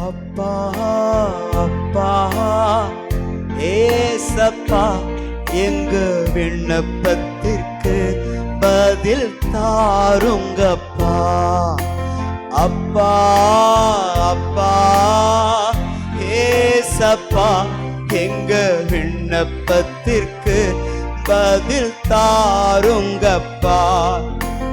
அப்பா அப்பா ஏசப்பா எங்க விண்ணப்பத்திற்கு பதில் தாருங்கப்பா. அப்பா அப்பா ஏசப்பா எங்க விண்ணப்பத்திற்கு பதில் தாருங்கப்பா.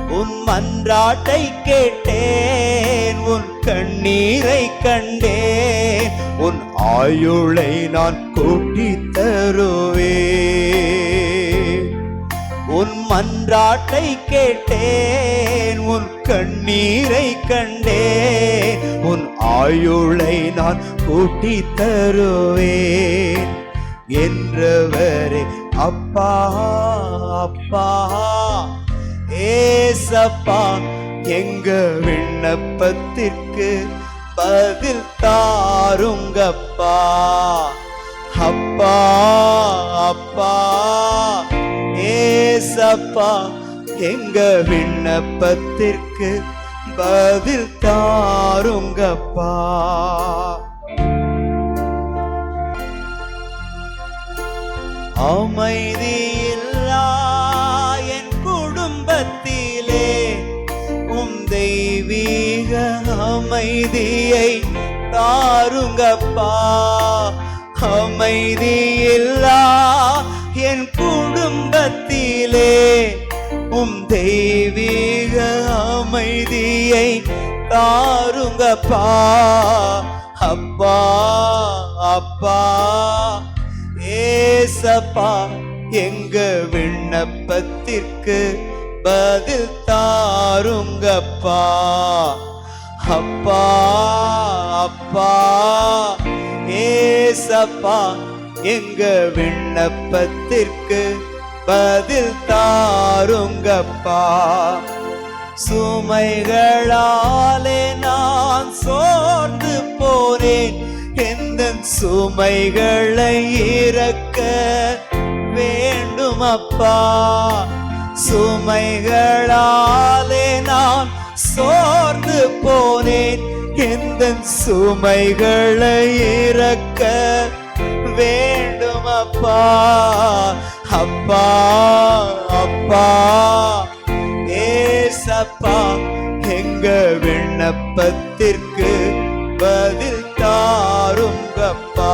உன் மன்றாட்டை கேட்டேன் உன் கண்ணீரை கண்டேன் உன் ஆயுளை நான் கூட்டி தருவே. உன் மன்றாட்டை கேட்டேன் உன் கண்ணீரை கண்டேன் உன் ஆயுளை நான் கூட்டி தருவேன் என்றவரே அப்பா அப்பா ஏசப்பா எங்க விண்ணப்பத்திற்கு பதில் தாருங்கப்பா. அப்பா அப்பா ஏசப்பா எங்க விண்ணப்பத்திற்கு பதில் தாருங்கப்பா. அமைதியில்லா தெய்வீக அமைதியை தாருங்கப்பா. அமைதியில்லா என் குடும்பத்திலே உம் தெய்வீக அமைதியை தாருங்கப்பா. அப்பா அப்பா ஏசப்பா எங்க விண்ணப்பத்திற்கு பதில் தாருங்கப்பா. அப்பா அப்பா அப்பா ஏசப்பா எங்க விண்ணப்பத்திற்கு பதில் தாருங்கப்பா. சுமைகளாலே நான் சோர்ந்து போனேன். எந்த சுமைகளை இறக்க வேண்டும் அப்பா சுமைகளாலே நான் சோர்ந்து போனேன். எந்த சுமைகளை இறக்க வேண்டும் அப்பா? அப்பா அப்பா. ஏசப்பா எங்க விண்ணப்பத்திற்கு பதில் தாருங்கப்பா?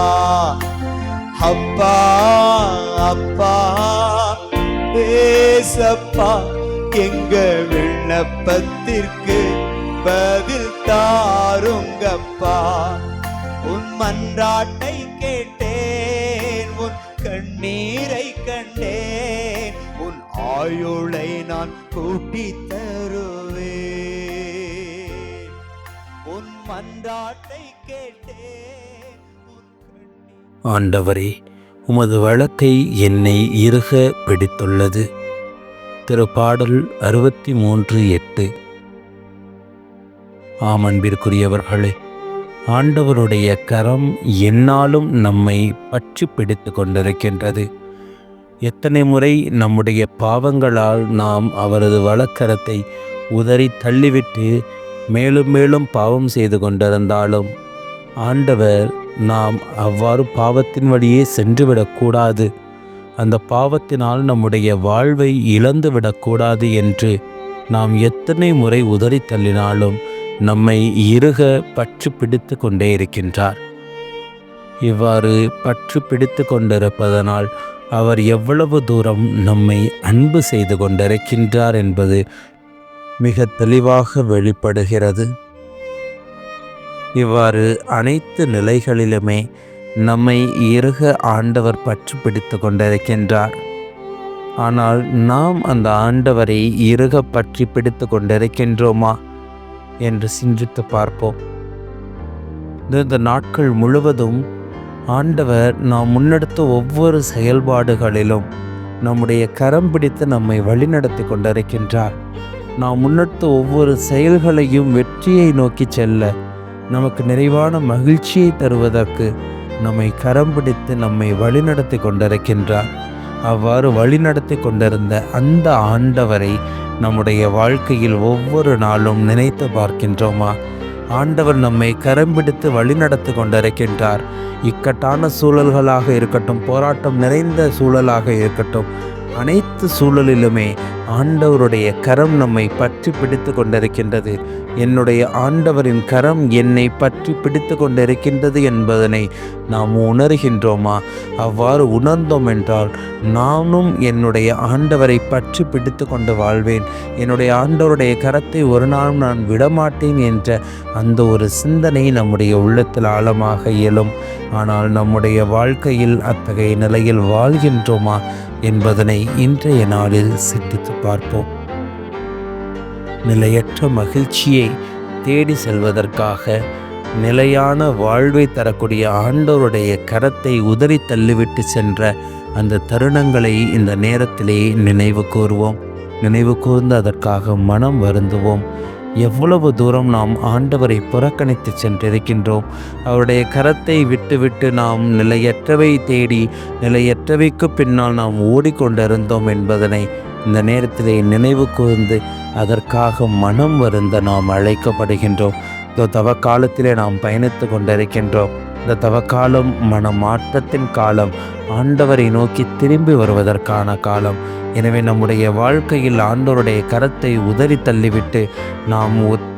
அப்பா அப்பா. ஏசப்பா எங்க விண்ணப்பத்திற்கு பதில் தாருங்கப்பா. உன் மன்றாட்டை கேட்டேன் உன் கண்ணீரை கண்டேன் உன் ஆயுளை நான் கூட்டி தருவேன். உன் மன்றாட்டை கேட்டேன் ஆண்டவரே உமது வழக்கை என்னை இறுக பிடித்துள்ளது. திருப்பாடல் அறுபத்தி மூன்று எட்டு. ஆம் அன்பிற்குரியவர்களே ஆண்டவருடைய கரம் என்னாலும் நம்மை பற்றி பிடித்து கொண்டிருக்கின்றது. எத்தனை முறை நம்முடைய பாவங்களால் நாம் அவரது வழக்கரத்தை உதறி தள்ளிவிட்டு மேலும் மேலும் பாவம் செய்து கொண்டிருந்தாலும் ஆண்டவர் நாம் அவ்வாறு பாவத்தின் வழியே சென்றுவிடக்கூடாது அந்த பாவத்தினால் நம்முடைய வாழ்வை இழந்து விடக்கூடாது என்று நாம் எத்தனை முறை உதறி தள்ளினாலும் நம்மை இறுக பற்று பிடித்து கொண்டே இருக்கின்றார். இவ்வாறு பற்று பிடித்து கொண்டிருப்பதனால் அவர் எவ்வளவு தூரம் நம்மை அன்பு செய்து கொண்டிருக்கின்றார் என்பது மிக தெளிவாக வெளிப்படுகிறது. இவ்வாறு அனைத்து நிலைகளிலுமே நம்மை இறுக ஆண்டவர் பற்று பிடித்து கொண்டிருக்கின்றார். ஆனால் நாம் அந்த ஆண்டவரை இறுக பற்றி பிடித்து கொண்டிருக்கின்றோமா? என்று சிந்தித்து பார்ப்போம். இந்த- இந்த நாட்கள் முழுவதும் ஆண்டவர் நாம் முன்னெடுத்த ஒவ்வொரு செயல்பாடுகளிலும் நம்முடைய கரம் பிடித்து நம்மை வழிநடத்தி கொண்டிருக்கின்றார். நாம் முன்னெடுத்த ஒவ்வொரு செயல்களையும் வெற்றியை நோக்கி செல்ல நமக்கு நிறைவான மகிழ்ச்சியை தருவதற்கு நம்மை கரம் பிடித்து நம்மை வழிநடத்தி கொண்டிருக்கின்றார். அவ்வாறு வழிநடத்தி கொண்டிருந்த அந்த ஆண்டவரை நம்முடைய வாழ்க்கையில் ஒவ்வொரு நாளும் நினைத்து பார்க்கின்றோமா? ஆண்டவர் நம்மை கரம் பிடித்து வழிநடத்தி கொண்டிருக்கின்றார். இக்கட்டான சூழல்களாக இருக்கட்டும் போராட்டம் நிறைந்த சூழலாக இருக்கட்டும் அனைத்து சூழலிலுமே ஆண்டவருடைய கரம் நம்மை பற்றி பிடித்து கொண்டிருக்கின்றது. என்னுடைய ஆண்டவரின் கரம் என்னை பற்றி பிடித்து கொண்டிருக்கின்றது என்பதனை நாம் உணர்கின்றோமா? அவ்வாறு உணர்ந்தோம் என்றால் நானும் என்னுடைய ஆண்டவரை பற்றி பிடித்து கொண்டு வாழ்வேன். என்னுடைய ஆண்டவருடைய கரத்தை ஒரு நாளும் நான் விடமாட்டேன் என்ற அந்த ஒரு சிந்தனை நம்முடைய உள்ளத்தில் ஆழமாக இயலும் ஆனால் நம்முடைய வாழ்க்கையில் அத்தகைய நிலையில் வாழ்கின்றோமா? என்பதனை இன்றைய நாளில் சிந்தித்து பார்ப்போம். நிலையற்ற மகிழ்ச்சியை தேடி செல்வதற்காக நிலையான வாழ்வை தரக்கூடிய ஆண்டோருடைய கரத்தை உதறி தள்ளிவிட்டு சென்ற அந்த தருணங்களை இந்த நேரத்திலே நினைவு கூறுவோம் நினைவு கூர்ந்து அதற்காக மனம் வருந்துவோம். எவ்வளவு தூரம் நாம் ஆண்டவரை புறக்கணித்து சென்றிருக்கின்றோம்? அவருடைய கரத்தை விட்டுவிட்டு நாம் நிலையற்றவை தேடி நிலையற்றவைக்கு பின்னால் நாம் ஓடிக்கொண்டிருந்தோம் என்பதனை இந்த நேரத்திலே நினைவு கூர்ந்து அதற்காக மனம் வருந்த நாம் அழைக்கப்படுகின்றோம். இந்த தவக்காலத்திலே நாம் பயணித்து கொண்டிருக்கின்றோம். இந்த தவக்காலம் மனமாற்றத்தின் காலம். ஆண்டவரை நோக்கி திரும்பி வருவதற்கான காலம். எனவே நம்முடைய வாழ்க்கையில் ஆண்டவருடைய கரத்தை உதறி தள்ளிவிட்டு நாம் உத்-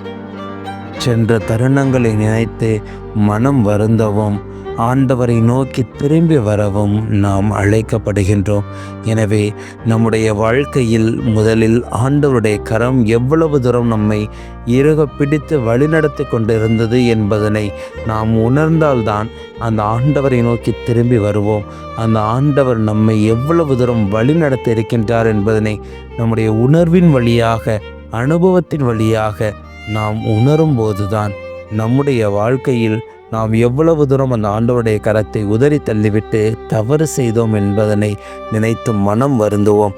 சென்ற தருணங்களை நினைத்து மனம் வருந்தவும். ஆண்டவரை நோக்கி திரும்பி வரவும் நாம் அழைக்கப்படுகின்றோம். எனவே நம்முடைய வாழ்க்கையில் முதலில் ஆண்டவருடைய கரம் எவ்வளவு தூரம் நம்மை இறுக பிடித்து வழிநடத்தி கொண்டிருந்தது என்பதனை நாம் உணர்ந்தால்தான் அந்த ஆண்டவரை நோக்கி திரும்பி வருவோம். அந்த ஆண்டவர் நம்மை எவ்வளவு தூரம் வழிநடத்தி இருக்கின்றார் என்பதனை நம்முடைய உணர்வின் வழியாக அனுபவத்தின் வழியாக நாம் உணரும் போதுதான் நம்முடைய வாழ்க்கையில் நாம் எவ்வளவு தூரம் அந்த ஆண்டவருடைய கரத்தை உதறி தள்ளிவிட்டு தவறு செய்தோம் என்பதனை நினைத்து மனம் வருந்துவோம்.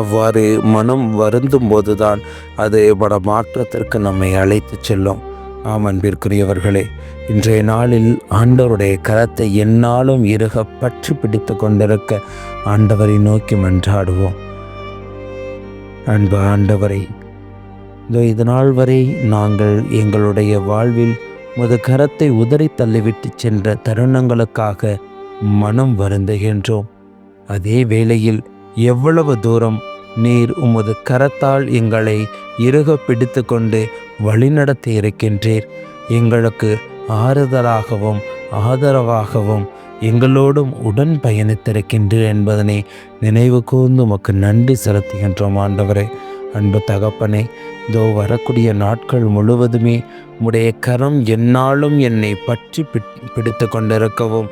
அவ்வாறு மனம் வருந்தும் போதுதான் அது பட மாற்றத்திற்கு நம்மை அழைத்துச் செல்லும். ஆம் அன்பிற்குரியவர்களே இன்றைய நாளில் ஆண்டவருடைய கரத்தை என்னாலும் இருக பற்றி பிடித்து கொண்டிருக்க ஆண்டவரை நோக்கி மன்றாடுவோம். அன்பு ஆண்டவரை இதோ இது நாள் வரை நாங்கள் எங்களுடைய வாழ்வில் உமது கரத்தை உதறி தள்ளிவிட்டு சென்ற தருணங்களுக்காக மனம் வருந்துகின்றோம். அதே வேளையில் எவ்வளவு தூரம் நீர் உமது கரத்தால் எங்களை இறுக பிடித்து கொண்டு வழிநடத்தி இருக்கின்றீர். எங்களுக்கு ஆறுதலாகவும் ஆதரவாகவும் எங்களோடும் உடன் பயணித்திருக்கின்றீர் என்பதனை நினைவு கூர்ந்து உமக்கு நன்றி செலுத்துகின்றோம் ஆண்டவரே. அன்பு தகப்பனே இதோ வரக்கூடிய நாட்கள் முழுவதுமே உடைய கரம் என்னாலும் என்னை பற்றி பிடித்து கொண்டிருக்கவும்.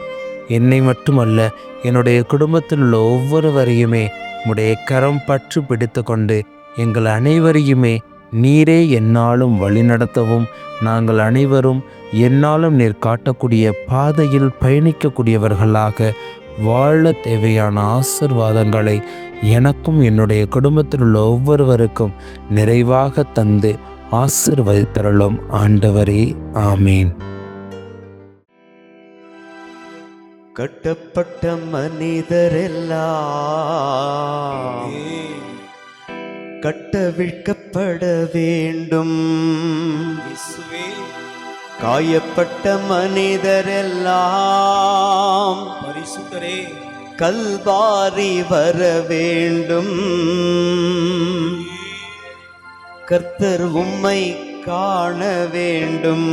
என்னை மட்டுமல்ல என்னுடைய குடும்பத்தில் உள்ள ஒவ்வொருவரையுமே உடைய கரம் பற்று பிடித்து கொண்டு எங்கள் அனைவரையுமே நீரே என்னாலும் வழிநடத்தவும் நாங்கள் அனைவரும் என்னாலும் நீர் காட்டக்கூடிய பாதையில் பயணிக்கக்கூடியவர்களாக வாழ தேவையான ஆசிர்வாதங்களை எனக்கும் என்னுடைய குடும்பத்தில் உள்ள ஒவ்வொருவருக்கும் நிறைவாக தந்து ஆசிர்வதித்தருளும் ஆண்டவரே ஆமீன். கட்டப்பட்ட மனிதரெல்லாம் கட்டவிழ்க்கப்பட வேண்டும். காயப்பட்ட மனிதரெல்லாம் பரிசுத்தரே. கல்வாரி வர வேண்டும். கர்த்தர் உம்மை காண வேண்டும்.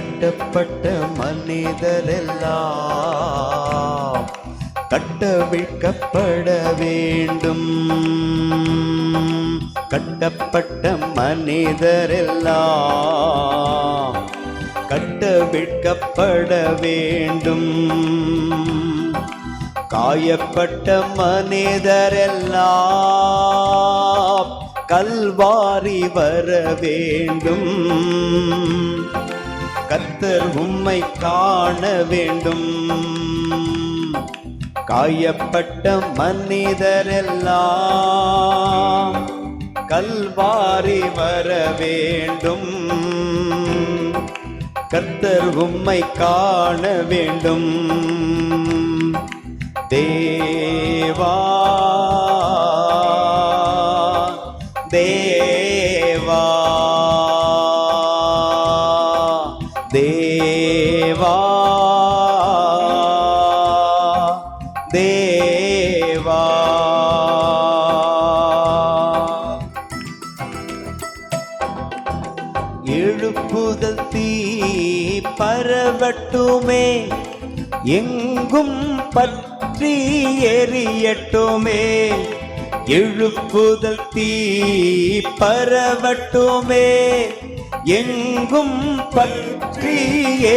கட்டப்பட்ட மனிதரெல்லாம் கட்டவிழ்க்கப்பட வேண்டும். கட்டப்பட்ட மனிதரெல்லாம் கட்டவிழ்க்கப்பட வேண்டும். காயப்பட்ட மனிதரெல்லாம் கல்வாரி வர வேண்டும். கத்தர் உம்மை காண வேண்டும். காயப்பட்ட மனிதரெல்லாம் கல்வாரி வர வேண்டும். கத்தர் உம்மை காண வேண்டும். தேவா புகழ் தீ பரவட்டுமே எங்கும் பற்றி எரியட்டுமே. எழுப்புதல் தீ பரவட்டுமே எங்கும் பற்றி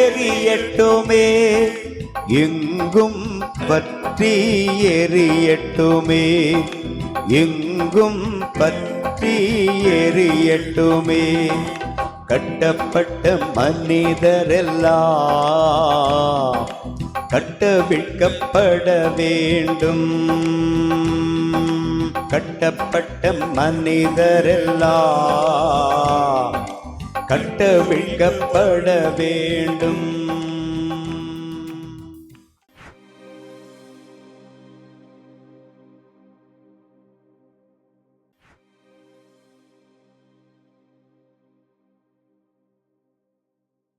எரியட்டுமே. எங்கும் பற்றி எரியட்டுமே எங்கும் பற்றி எரியட்டுமே. கட்டப்பட்ட மனிதரெல்லாம் கட்டவிழ்க்கப்பட வேண்டும். கட்டப்பட்ட மனிதரெல்லாம் கட்டவிழ்க்கப்பட வேண்டும்.